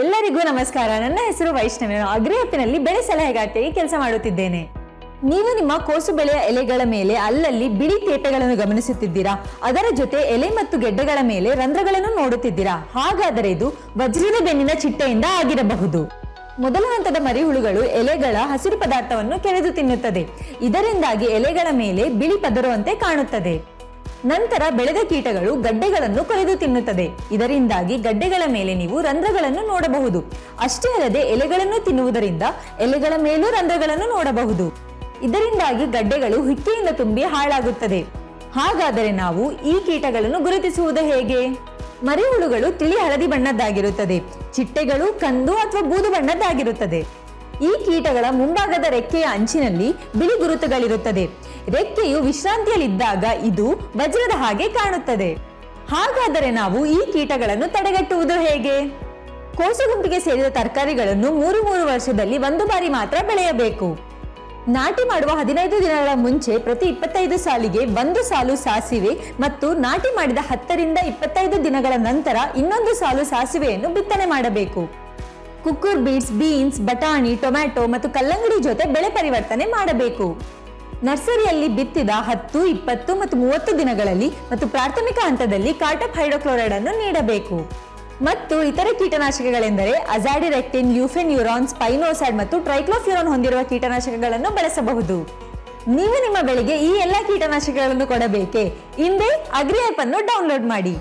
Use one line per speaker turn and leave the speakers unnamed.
ಎಲ್ಲರಿಗೂ ನಮಸ್ಕಾರ. ನನ್ನ ಹೆಸರು ವೈಷ್ಣವಿ. ನಾನು ಅಗ್ರಿಹಪ್ಪಿನಲ್ಲಿ ಬೆಳೆ ಸಲಹೆಗಾರ್ತಿಯಾಗಿ ಕೆಲಸ ಮಾಡುತ್ತಿದ್ದೇನೆ. ನೀವು ನಿಮ್ಮ ಕೋಸು ಬೆಳೆಯ ಎಲೆಗಳ ಮೇಲೆ ಅಲ್ಲಲ್ಲಿ ಬಿಳಿ ತೇಪೆಗಳನ್ನು ಗಮನಿಸುತ್ತಿದ್ದೀರಾ? ಅದರ ಜೊತೆ ಎಲೆ ಮತ್ತು ಗೆಡ್ಡೆಗಳ ಮೇಲೆ ರಂಧ್ರಗಳನ್ನು ನೋಡುತ್ತಿದ್ದೀರಾ? ಹಾಗಾದರೆ ಇದು ವಜ್ರದ ಬೆನ್ನಿನ ಚಿಟ್ಟೆಯಿಂದ ಆಗಿರಬಹುದು. ಮೊದಲ ಹಂತದ ಮರಿಹುಳುಗಳು ಎಲೆಗಳ ಹಸಿರು ಪದಾರ್ಥವನ್ನು ಕೆರೆದು ತಿನ್ನುತ್ತದೆ. ಇದರಿಂದಾಗಿ ಎಲೆಗಳ ಮೇಲೆ ಬಿಳಿ ಪದರುವಂತೆ ಕಾಣುತ್ತದೆ. ನಂತರ ಬೆಳೆದ ಕೀಟಗಳು ಗಡ್ಡೆಗಳನ್ನು ಕೊರೆದು ತಿನ್ನುತ್ತದೆ. ಇದರಿಂದಾಗಿ ಗಡ್ಡೆಗಳ ಮೇಲೆ ನೀವು ರಂಧ್ರಗಳನ್ನು ನೋಡಬಹುದು. ಅಷ್ಟೇ ಅಲ್ಲದೆ ಎಲೆಗಳನ್ನು ತಿನ್ನುವುದರಿಂದ ಎಲೆಗಳ ಮೇಲೂ ರಂಧ್ರಗಳನ್ನು ನೋಡಬಹುದು. ಇದರಿಂದಾಗಿ ಗಡ್ಡೆಗಳು ಹಿಕ್ಕೆಯಿಂದ ತುಂಬಿ ಹಾಳಾಗುತ್ತದೆ. ಹಾಗಾದರೆ ನಾವು ಈ ಕೀಟಗಳನ್ನು ಗುರುತಿಸುವುದು ಹೇಗೆ? ಮರಿಹುಳುಗಳು ತಿಳಿ ಹಳದಿ ಬಣ್ಣದ್ದಾಗಿರುತ್ತದೆ. ಚಿಟ್ಟೆಗಳು ಕಂದು ಅಥವಾ ಬೂದು ಬಣ್ಣದ್ದಾಗಿರುತ್ತದೆ. ಈ ಕೀಟಗಳ ಮುಂಭಾಗದ ರೆಕ್ಕೆಯ ಅಂಚಿನಲ್ಲಿ ಬಿಳಿ ಗುರುತುಗಳಿರುತ್ತದೆ. ರೆಕ್ಕೆಯು ವಿಶ್ರಾಂತಿಯಲ್ಲಿದ್ದಾಗ ಇದು ವಜ್ರದ ಹಾಗೆ ಕಾಣುತ್ತದೆ. ಹಾಗಾದರೆ ನಾವು ಈ ಕೀಟಗಳನ್ನು ತಡೆಗಟ್ಟುವುದು ಹೇಗೆ? ಕೋಸು ಗುಂಪಿಗೆ ಸೇರಿದ ತರಕಾರಿಗಳನ್ನು ಮೂರು ಮೂರು ವರ್ಷದಲ್ಲಿ ಒಂದು ಬಾರಿ ಮಾತ್ರ ಬೆಳೆಯಬೇಕು. ನಾಟಿ ಮಾಡುವ ಹದಿನೈದು ದಿನಗಳ ಮುಂಚೆ ಪ್ರತಿ ಇಪ್ಪತ್ತೈದು ಸಾಲಿಗೆ ಒಂದು ಸಾಲು ಸಾಸಿವೆ ಮತ್ತು ನಾಟಿ ಮಾಡಿದ ಹತ್ತರಿಂದ ಇಪ್ಪತ್ತೈದು ದಿನಗಳ ನಂತರ ಇನ್ನೊಂದು ಸಾಲು ಸಾಸಿವೆಯನ್ನು ಬಿತ್ತನೆ ಮಾಡಬೇಕು. ಕುಕ್ಕುರ್ ಬೀಟ್ಸ್, ಬೀನ್ಸ್, ಬಟಾಣಿ, ಟೊಮ್ಯಾಟೊ ಮತ್ತು ಕಲ್ಲಂಗಡಿ ಜೊತೆ ಬೆಳೆ ಪರಿವರ್ತನೆ ಮಾಡಬೇಕು. ನರ್ಸರಿಯಲ್ಲಿ ಬಿತ್ತಿದ ಹತ್ತು, ಇಪ್ಪತ್ತು ಮತ್ತು ಮೂವತ್ತು ದಿನಗಳಲ್ಲಿ ಮತ್ತು ಪ್ರಾಥಮಿಕ ಹಂತದಲ್ಲಿ ಕಾರ್ಟಪ್ ಹೈಡ್ರೋಕ್ಲೋರೈಡ್ ಅನ್ನು ನೀಡಬೇಕು. ಮತ್ತು ಇತರೆ ಕೀಟನಾಶಕಗಳೆಂದರೆ ಅಜಾಡಿರೆಕ್ಟಿನ್, ಯೂಫೆನ್ ಯುರಾನ್ ಸ್ಪೈನೋಸೈಡ್ ಮತ್ತು ಟ್ರೈಕ್ಲೋಫ್ಯೂರಾನ್ ಹೊಂದಿರುವ ಕೀಟನಾಶಕಗಳನ್ನು ಬಳಸಬಹುದು. ನೀವು ನಿಮ್ಮ ಬೆಳೆಗೆ ಈ ಎಲ್ಲ ಕೀಟನಾಶಕಗಳನ್ನು ಕೊಡಬೇಕೆ? ಹಿಂದೆ ಅಗ್ರಿ ಆಪ್ ಅನ್ನು ಡೌನ್ಲೋಡ್ ಮಾಡಿ.